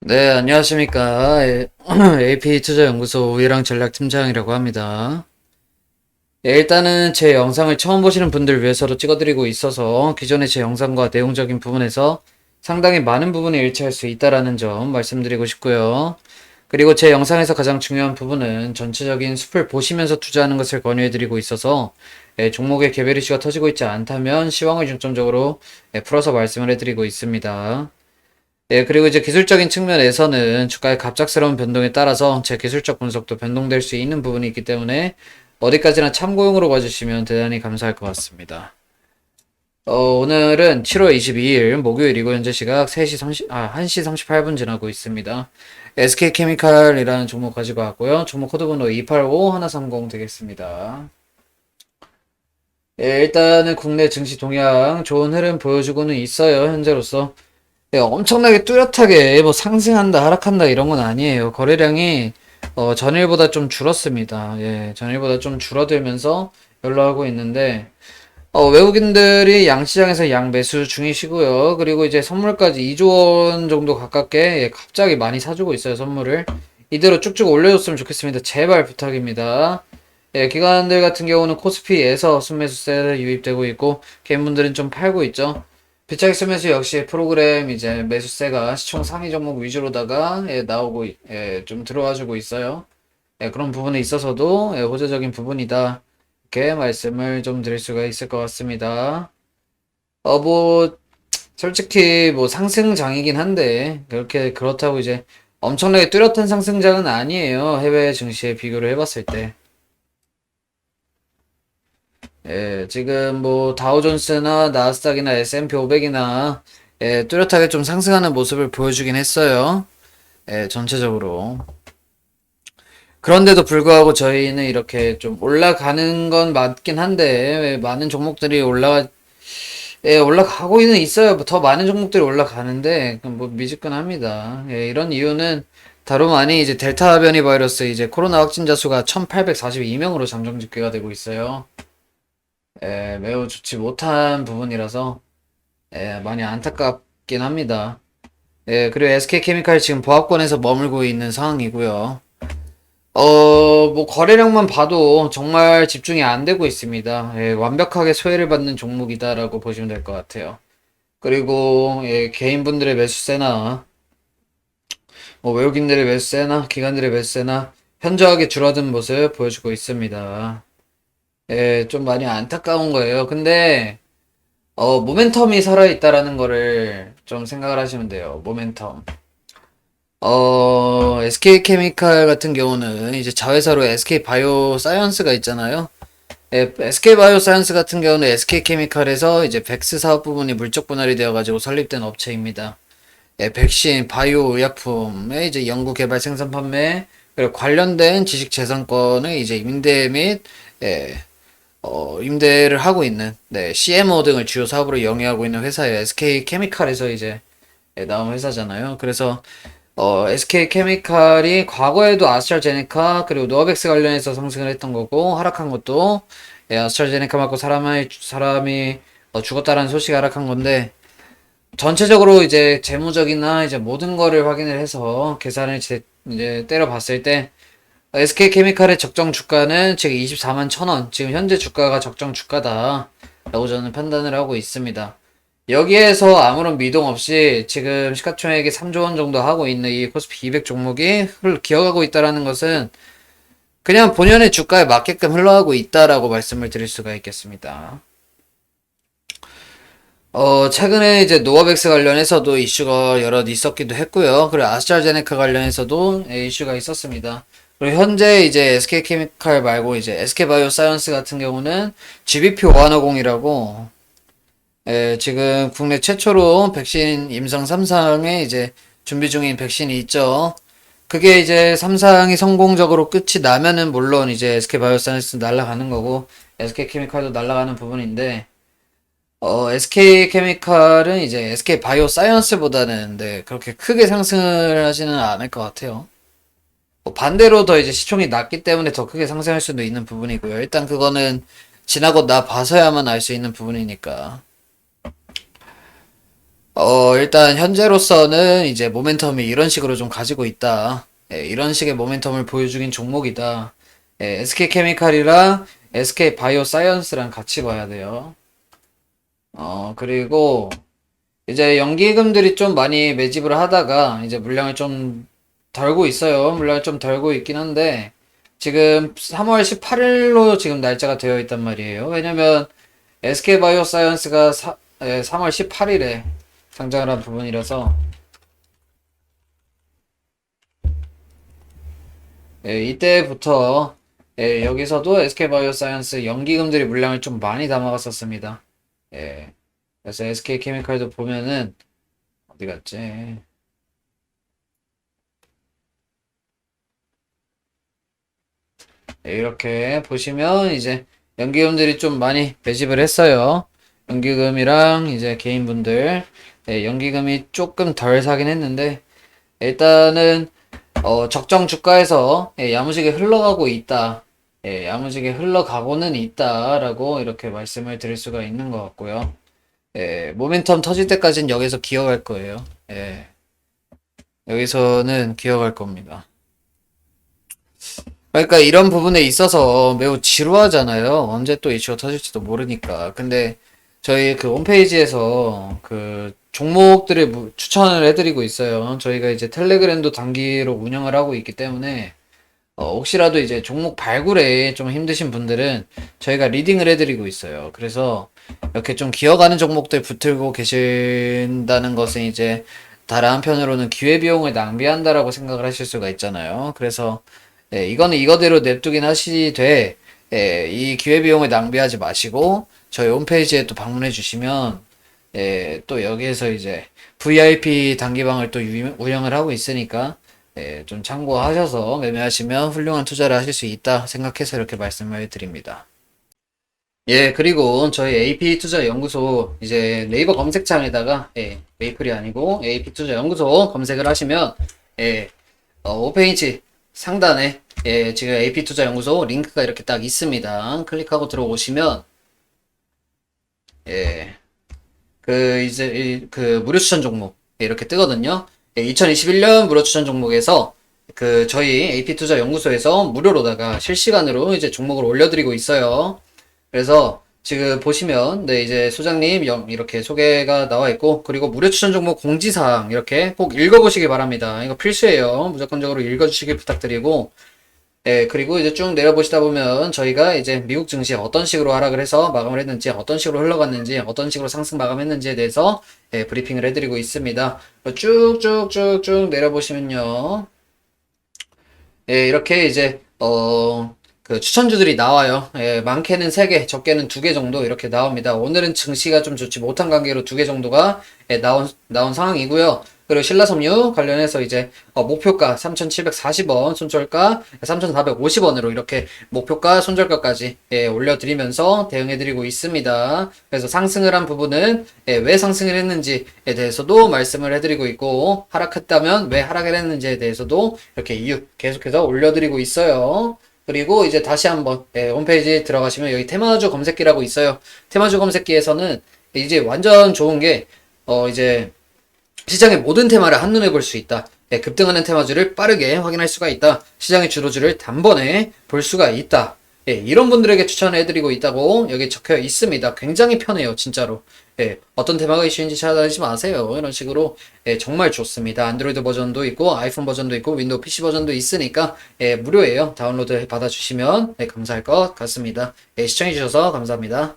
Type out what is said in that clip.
네, 안녕하십니까. 에- AP투자연구소 우일랑 전략팀장이라고 합니다. 예, 일단은 제 영상을 처음 보시는 분들 위해서로 찍어드리고 있어서 기존의 제 영상과 내용적인 부분에서 상당히 많은 부분이 일치할 수 있다라는 점 말씀드리고 싶고요. 그리고 제 영상에서 가장 중요한 부분은 전체적인 숲을 보시면서 투자하는 것을 권유해드리고 있어서 예, 종목의 개별 이슈가 터지고 있지 않다면 시황을 중점적으로 예, 풀어서 말씀을 해드리고 있습니다. 예, 그리고 이제 기술적인 측면에서는 주가의 갑작스러운 변동에 따라서 제 기술적 분석도 변동될 수 있는 부분이 있기 때문에 어디까지나 참고용으로 봐주시면 대단히 감사할 것 같습니다. 어, 오늘은 7월 22일 목요일이고 현재 시각 3시 30, 아, 1시 38분 지나고 있습니다. SK케미칼이라는 종목 가지고 왔고요. 종목 코드 번호 285130 되겠습니다. 예, 일단은 국내 증시 동향 좋은 흐름 보여주고는 있어요. 현재로서. 예, 엄청나게 뚜렷하게 뭐 상승한다, 하락한다 이런 건 아니에요. 거래량이 어, 전일보다 좀 줄었습니다. 예, 전일보다 좀 줄어들면서 연락하고 있는데 어, 외국인들이 양시장에서 양 매수 중이시고요. 그리고 이제 선물까지 2조 원 정도 가깝게 예, 갑자기 많이 사주고 있어요, 선물을. 이대로 쭉쭉 올려줬으면 좋겠습니다. 제발 부탁입니다. 예, 기관들 같은 경우는 코스피에서 순매수세를 유입되고 있고 개인분들은 좀 팔고 있죠. 비차익 순매수 역시 프로그램 이제 매수세가 시총 상위 종목 위주로다가 예, 나오고 있- 예, 좀 들어와주고 있어요. 예, 그런 부분에 있어서도 예, 호재적인 부분이다. 이렇게 말씀을 좀 드릴 수가 있을 것 같습니다. 어, 뭐 솔직히 뭐 상승장이긴 한데 그렇게 그렇다고 이제 엄청나게 뚜렷한 상승장은 아니에요. 해외 증시에 비교를 해봤을 때. 예, 지금 뭐 다우존스나 나스닥이나 S&P 500이나 예, 뚜렷하게 좀 상승하는 모습을 보여주긴 했어요. 예, 전체적으로. 그런데도 불구하고 저희는 이렇게 좀 올라가는 건 맞긴 한데 예, 많은 종목들이 올라가 예, 올라가고는 있어요. 더 많은 종목들이 올라가는데 그뭐 미지근합니다. 예, 이런 이유는 다름 아니 이제 델타 변이 바이러스 이제 코로나 확진자 수가 1842명으로 잠정 집계가 되고 있어요. 예, 매우 좋지 못한 부분이라서 예, 많이 안타깝긴 합니다. 예, 그리고 SK케미칼 지금 보합권에서 머물고 있는 상황이고요. 어, 뭐 거래량만 봐도 정말 집중이 안 되고 있습니다. 예, 완벽하게 소외를 받는 종목이다라고 보시면 될 것 같아요. 그리고 예, 개인분들의 매수세나 뭐 외국인들의 매수세나 기관들의 매수세나 현저하게 줄어든 모습 보여주고 있습니다. 예, 좀 많이 안타까운 거예요. 근데, 어, 모멘텀이 살아있다라는 거를 좀 생각을 하시면 돼요. 모멘텀. 어, SK케미칼 같은 경우는 이제 자회사로 SK바이오 사이언스가 있잖아요. 예, SK바이오 사이언스 같은 경우는 SK케미칼에서 이제 백스 사업 부분이 물적 분할이 되어가지고 설립된 업체입니다. 예, 백신, 바이오 의약품의 이제 연구 개발 생산 판매, 그리고 관련된 지식 재산권을 이제 임대 및, 예, 어, 임대를 하고 있는, 네, CMO 등을 주요 사업으로 영위하고 있는 회사예요. SK 케미칼에서 이제 예, 나온 회사잖아요. 그래서 어, SK 케미칼이 과거에도 아스트라제네카 그리고 노바백스 관련해서 상승을 했던 거고 하락한 것도 예, 아스트라제네카 맞고 사람이 사람이 어, 죽었다라는 소식이 하락한 건데 전체적으로 이제 재무적이나 이제 모든 거를 확인을 해서 계산을 제- 이제 때려 봤을 때 SK케미칼의 적정 주가는 지금 24만 1천원, 지금 현재 주가가 적정 주가다 라고 저는 판단을 하고 있습니다. 여기에서 아무런 미동 없이 지금 시가총액이 3조 원 정도 하고 있는 이 코스피 200 종목이 흘 기어가고 있다라는 것은 그냥 본연의 주가에 맞게끔 흘러가고 있다라고 말씀을 드릴 수가 있겠습니다. 어, 최근에 이제 노바백스 관련해서도 이슈가 여러 있었기도 했고요. 그리고 아스트라제네카 관련해서도 예, 이슈가 있었습니다. 그리고 현재 이제 SK케미칼 말고 이제 SK바이오사이언스 같은 경우는 GBP 5150이라고 예, 지금 국내 최초로 백신 임상 3상에 이제 준비 중인 백신이 있죠. 그게 이제 3상이 성공적으로 끝이 나면은 물론 이제 SK바이오사이언스 날아가는 거고 SK케미칼도 날아가는 부분인데 어, SK케미칼은 이제 SK바이오사이언스보다는 네, 그렇게 크게 상승을 하지는 않을 것 같아요. 뭐 반대로 더 이제 시총이 낮기 때문에 더 크게 상승할 수도 있는 부분이고요. 일단 그거는 지나고 나 봐서야만 알 수 있는 부분이니까. 어, 일단 현재로서는 이제 모멘텀이 이런 식으로 좀 가지고 있다. 예, 이런 식의 모멘텀을 보여주긴 종목이다. 예, SK 케미칼이랑 SK 바이오 사이언스랑 같이 봐야 돼요. 어, 그리고 이제 연기금들이 좀 많이 매집을 하다가 이제 물량을 좀 덜고 있어요. 물량을 좀 덜고 있긴 한데 지금 3월 18일로 지금 날짜가 되어 있단 말이에요. 왜냐면 SK 바이오 사이언스가 사, 예, 3월 18일에 상장을 한 부분이라서 예, 이때부터 예, 여기서도 SK바이오사이언스 연기금들이 물량을 좀 많이 담아갔었습니다. 예, 그래서 SK케미칼도 보면은 어디 갔지? 이렇게 보시면 이제 연기금들이 좀 많이 매집을 했어요. 연기금이랑 이제 개인분들 예, 연기금이 조금 덜 사긴 했는데 일단은 어, 적정 주가에서 예, 야무지게 흘러가고 있다. 예, 야무지게 흘러가고는 있다라고 이렇게 말씀을 드릴 수가 있는 것 같고요. 예, 모멘텀 터질 때까지는 여기서 기어갈 거예요. 예, 여기서는 기어갈 겁니다. 그러니까 이런 부분에 있어서 매우 지루하잖아요. 언제 또 이슈가 터질지도 모르니까. 근데 저희 그 홈페이지에서 그 종목들을 무- 추천을 해드리고 있어요. 저희가 이제 텔레그램도 단기로 운영을 하고 있기 때문에 어, 혹시라도 이제 종목 발굴에 좀 힘드신 분들은 저희가 리딩을 해드리고 있어요. 그래서 이렇게 좀 기어가는 종목들 붙들고 계신다는 것은 이제 다른 한편으로는 기회비용을 낭비한다라고 생각을 하실 수가 있잖아요. 그래서 예, 이거는 이거대로 냅두긴 하시되 예, 이 기회비용을 낭비하지 마시고 저희 홈페이지에 또 방문해 주시면 예, 또 여기에서 이제 VIP 단기방을 또 유- 운영을 하고 있으니까 예, 좀 참고하셔서 매매하시면 훌륭한 투자를 하실 수 있다 생각해서 이렇게 말씀을 드립니다. 예, 그리고 저희 AP 투자 연구소 이제 네이버 검색창에다가 예, 메이플이 아니고 AP 투자 연구소 검색을 하시면 예, 어, 홈페이지 상단에 예, 지금 AP 투자 연구소 링크가 이렇게 딱 있습니다. 클릭하고 들어오시면 예, 그 이제 이- 그 무료 추천 종목 예, 이렇게 뜨거든요. 2021년 무료 추천 종목에서 그 저희 AP 투자 연구소에서 무료로다가 실시간으로 이제 종목을 올려드리고 있어요. 그래서 지금 보시면 네 이제 소장님 영- 이렇게 소개가 나와 있고 그리고 무료 추천 종목 공지사항 이렇게 꼭 읽어보시기 바랍니다. 이거 필수예요. 무조건적으로 읽어주시길 부탁드리고 예, 그리고 이제 쭉 내려보시다 보면 저희가 이제 미국 증시 어떤 식으로 하락을 해서 마감을 했는지, 어떤 식으로 흘러갔는지, 어떤 식으로 상승 마감했는지에 대해서 예, 브리핑을 해드리고 있습니다. 쭉쭉쭉쭉 내려보시면요. 예, 이렇게 이제 어, 그 추천주들이 나와요. 예, 많게는 3개, 적게는 2개 정도 이렇게 나옵니다. 오늘은 증시가 좀 좋지 못한 관계로 2개 정도가 예, 나온 나온 상황이고요. 그리고 신라섬유 관련해서 이제 어, 목표가 3,740원, 손절가 3,450원으로 이렇게 목표가, 손절가까지 예, 올려드리면서 대응해드리고 있습니다. 그래서 상승을 한 부분은 예, 왜 상승을 했는지에 대해서도 말씀을 해드리고 있고 하락했다면 왜 하락을 했는지에 대해서도 이렇게 이유 계속해서 올려드리고 있어요. 그리고 이제 다시 한번 예, 홈페이지 들어가시면 여기 테마주 검색기라고 있어요. 테마주 검색기에서는 이제 완전 좋은 게 어, 이제 시장의 모든 테마를 한눈에 볼 수 있다. 예, 급등하는 테마주를 빠르게 확인할 수가 있다. 시장의 주도주를 단번에 볼 수가 있다. 예, 이런 분들에게 추천해드리고 있다고 여기 적혀 있습니다. 굉장히 편해요, 진짜로. 예, 어떤 테마가 이슈인지 찾아다니지 마세요. 이런 식으로 예, 정말 좋습니다. 안드로이드 버전도 있고 아이폰 버전도 있고 윈도우 PC 버전도 있으니까 예, 무료예요. 다운로드 받아주시면 예, 감사할 것 같습니다. 예, 시청해주셔서 감사합니다.